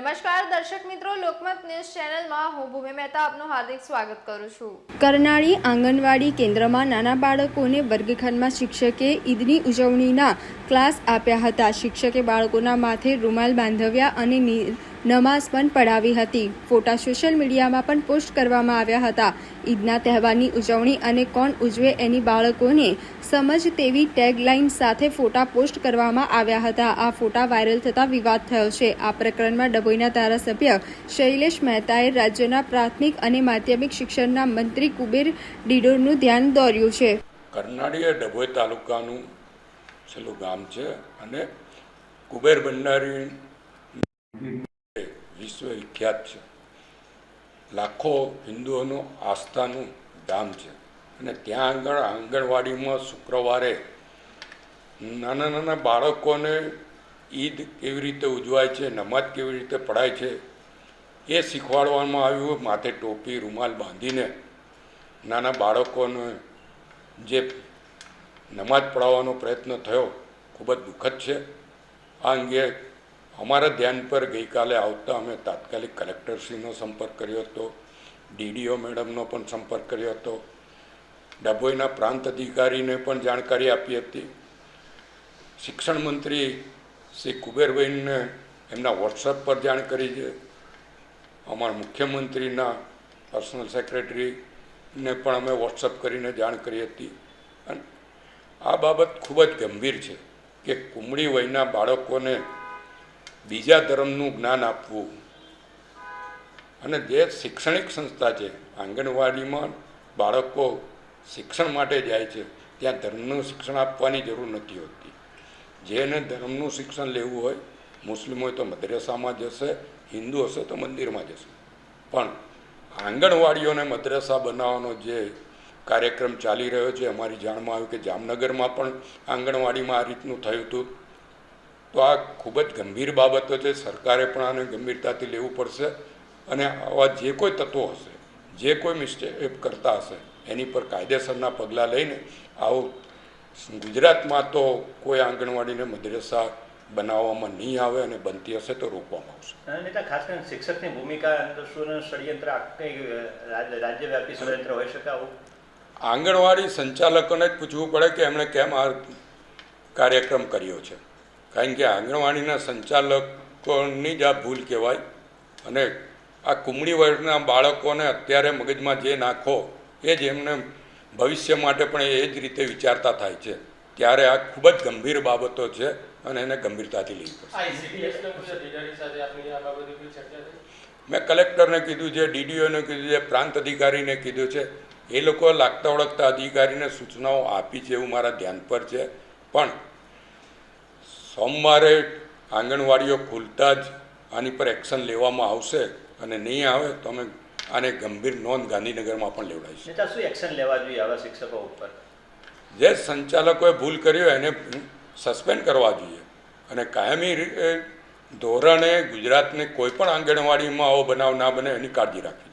નમસ્કાર, દર્શક મિત્રો, લોકમત ન્યૂઝ ચેનલમાં હું ભૂમિ મહેતા આપનું હાર્દિક સ્વાગત કરું છું. કરનાળી આંગણવાડી કેન્દ્રમાં નાના બાળકોને વર્ગખંડમાં શિક્ષકે ઈદની ઉજવણીના ક્લાસ આપ્યા હતા. શિક્ષકે બાળકોના માથે રૂમાલ બાંધવ્યા અને નમાઝ પણ પઢાવી હતી. ફોટા સોશિયલ મીડિયામાં પણ પોસ્ટ કરવામાં આવ્યા હતા. ઈદના તહેવારની ઉજવણી અને કોણ ઉજવે એની બાળકોને સમજ તેવી ટેગલાઇન સાથે ફોટા પોસ્ટ કરવામાં આવ્યા હતા. આ ફોટા વાયરલ થતા વિવાદ થયો છે. આ પ્રકરણમાં ડભોઈના ધારાસભ્ય શૈલેષ મહેતાએ રાજ્યના પ્રાથમિક અને માધ્યમિક શિક્ષણના મંત્રી કુબેર ડિડોરનું ધ્યાન દોર્યું છે. કરનાળી ડભોઈ તાલુકાનું છેલ્લું ગામ છે અને કુબેર ભંડારી વિખ્યાત છે. લાખો હિન્દુઓનું આસ્થાનું ધામ છે. અને ત્યાં આગળ આંગણવાડીમાં શુક્રવારે નાના નાના બાળકોને ઈદ કેવી રીતે ઉજવાય છે નમાજ કેવી રીતે પઢાય છે, એ શીખવાડવામાં આવ્યું માથે ટોપી, રૂમાલ બાંધીને નાના બાળકોને જે નમાજ પઢાવવાનો પ્રયત્ન થયો, ખૂબ જ દુઃખદ છે. આ અંગે અમારા ધ્યાન પર ગઈકાલે આવતા અમે તાત્કાલિક કલેક્ટરશ્રીનો સંપર્ક કર્યો હતો, ડીડીઓ મેડમનો પણ સંપર્ક કર્યો હતો, ડભોઈના પ્રાંત અધિકારીને પણ જાણકારી આપી હતી. શિક્ષણ મંત્રી શ્રી કુબેરભાઈને એમના વોટ્સઅપ પર જાણ કરી છે. અમારા મુખ્યમંત્રીના પર્સનલ સેક્રેટરીને પણ અમે વોટ્સઅપ કરીને જાણ કરી હતી. અને આ બાબત ખૂબ જ ગંભીર છે કે કુમળી વયના બાળકોને બીજા ધર્મનું જ્ઞાન આપવું. અને જે શૈક્ષણિક સંસ્થા છે, આંગણવાડીમાં બાળકો શિક્ષણ માટે જાય છે, ત્યાં ધર્મનું શિક્ષણ આપવાની જરૂર નથી હોતી. જેને ધર્મનું શિક્ષણ લેવું હોય, મુસ્લિમ હોય તો મદ્રેસામાં જશે, હિન્દુ હશે તો મંદિરમાં જશે. પણ આંગણવાડીઓને મદ્રેસા બનાવવાનો જે કાર્યક્રમ ચાલી રહ્યો છે, અમારી જાણમાં આવ્યું કે જામનગરમાં પણ આંગણવાડીમાં આ રીતનું થયું હતું. તો આ ખૂબ જ ગંભીર બાબતો છે. સરકારે પણ આને ગંભીરતાથી લેવું પડશે અને આવા જે કોઈ તત્વો હશે જે કોઈ મિસ્ટેક કરતા હશે એની પર કાયદેસરના પગલાં લઈને આવું ગુજરાતમાં તો કોઈ આંગણવાડીને મદ્રેસા બનાવવામાં નહીં આવે અને બનતી હશે તો રોકવામાં આવશે. નેતા ખાસ કરીને શિક્ષકની ભૂમિકા ષડયંત્ર રાજ્યવ્યાપી ષડયંત્ર હોઈ શકે આવું? આંગણવાડી સંચાલકોને જ પૂછવું પડે કે એમણે કેમ આ કાર્યક્રમ કર્યો છે. કારણ કે આંગણવાડીના સંચાલકોની જ આ ભૂલ કહેવાય. અને આ કુમળી વર્ગના બાળકોને અત્યારે મગજમાં જે નાખો એ જ એમને ભવિષ્ય માટે પણ એ જ રીતે વિચારતા થાય છે. ત્યારે આ ખૂબ જ ગંભીર બાબતો છે અને એને ગંભીરતાથી લેવી પડશે મેં કલેક્ટરને કીધું છે ડીડીઓને કીધું છે પ્રાંત અધિકારીને કીધું છે. એ લોકો લાગતા ઓળખતા અધિકારીને સૂચનાઓ આપી છે એવું મારા ધ્યાન પર છે. પણ સોમવારે આંગણવાડીઓ ખુલતા જ આની પર એક્શન લેવામાં આવશે અને નહીં આવે તો અમે આને ગંભીર નોંધ ગાંધીનગરમાં પણ લેવડાવીશું. શું એક્શન લેવા જોઈએ આવા શિક્ષકો ઉપર? જે સંચાલકોએ ભૂલ કરી હોય એને સસ્પેન્ડ કરવા જોઈએ. અને કાયમી ધોરણે ગુજરાતને કોઈ પણ આંગણવાડીમાં આવો બનાવ ના બને એની કાળજી રાખવી